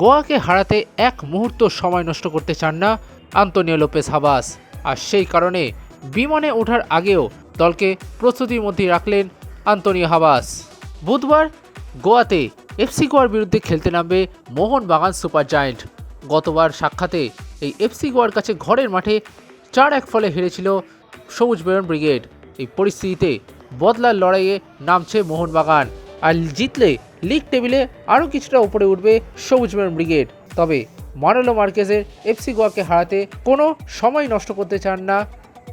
গোয়াকে হারাতে এক মুহূর্ত সময় নষ্ট করতে চান না আন্তোনিও লোপেস হাবাস। আর সেই কারণে বিমানে ওঠার আগেও দলকে প্রস্তুতির মধ্যে রাখলেন আন্তনিও হাবাস। বুধবার গোয়াতে এফসি গোয়ার বিরুদ্ধে খেলতে নামবে মোহনবাগান সুপার জায়েন্ট। গতবার সাক্ষাতে এই এফসি গোয়ার কাছে ঘরের মাঠে চার এক ফলে হেরেছিল সবুজ বেরন ব্রিগেড। এই পরিস্থিতিতে বদলার লড়াইয়ে নামছে মোহনবাগান। আর জিতলে লিগ টেবিলে আরও কিছুটা উপরে উঠবে সবুজ ব্রিগেড। তবে মারেলো মার্কেজের এফসি গোয়াকে হারাতে কোনো সময় নষ্ট করতে চান না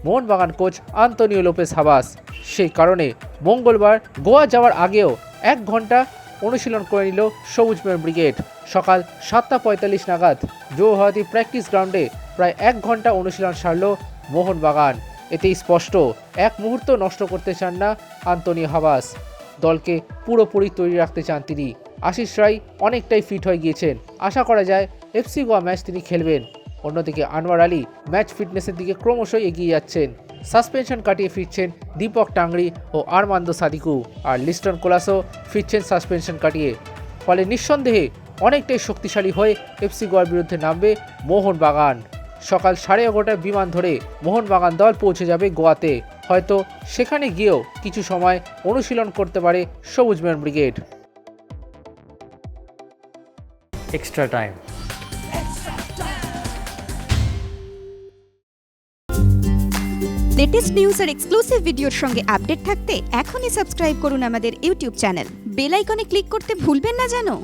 Mohun Bagan coach Antonio Lopez Habas. সেই কারণে মঙ্গলবার গোয়া যাওয়ার আগেও এক ঘণ্টা অনুশীলন করে নিল সবুজ ব্রিগেড। সকাল সাতটা পঁয়তাল্লিশ নাগাদ জৌহাতি প্র্যাকটিস গ্রাউন্ডে প্রায় এক ঘণ্টা অনুশীলন সারল মোহনবাগান। এতেই স্পষ্ট, এক মুহূর্ত নষ্ট করতে চান না আন্তনিও হাবাস। দলকে পুরোপুরি তৈরি রাখতে চান তিনি। আশিস রায় অনেকটাই ফিট হয়ে গিয়েছেন। আশা করা যায় এফসি গোয়া ম্যাচ তিনি খেলবেন। অন্যদিকে আনোয়ার আলী ম্যাচ ফিটনেসের দিকে ক্রমশই এগিয়ে যাচ্ছেন। সাসপেনশন কাটিয়ে ফিরছেন দীপক টাংরি ও আরমান্দ সাদিকু। আর লিস্টন কোলাসও ফিরছেন সাসপেনশন কাটিয়ে। ফলে নিঃসন্দেহে অনেকটাই শক্তিশালী হয়ে এফসি গোয়ার বিরুদ্ধে নামবে মোহনবাগান। সকাল সাড়ে এগারোটায় বিমান ধরে মোহনবাগান দল পৌঁছে যাবে গোয়াতে। হয়তো সেখানে গিয়েও কিছু সময় অনুশীলন করতে পারে সবুজ maroon brigade. Extra time latest news আর এক্সক্লুসিভ ভিডিওর সঙ্গে আপডেট থাকতে এখনই সাবস্ক্রাইব করুন আমাদের ইউটিউব চ্যানেল বেল আইকনে ক্লিক করতে ভুলবেন না জানো?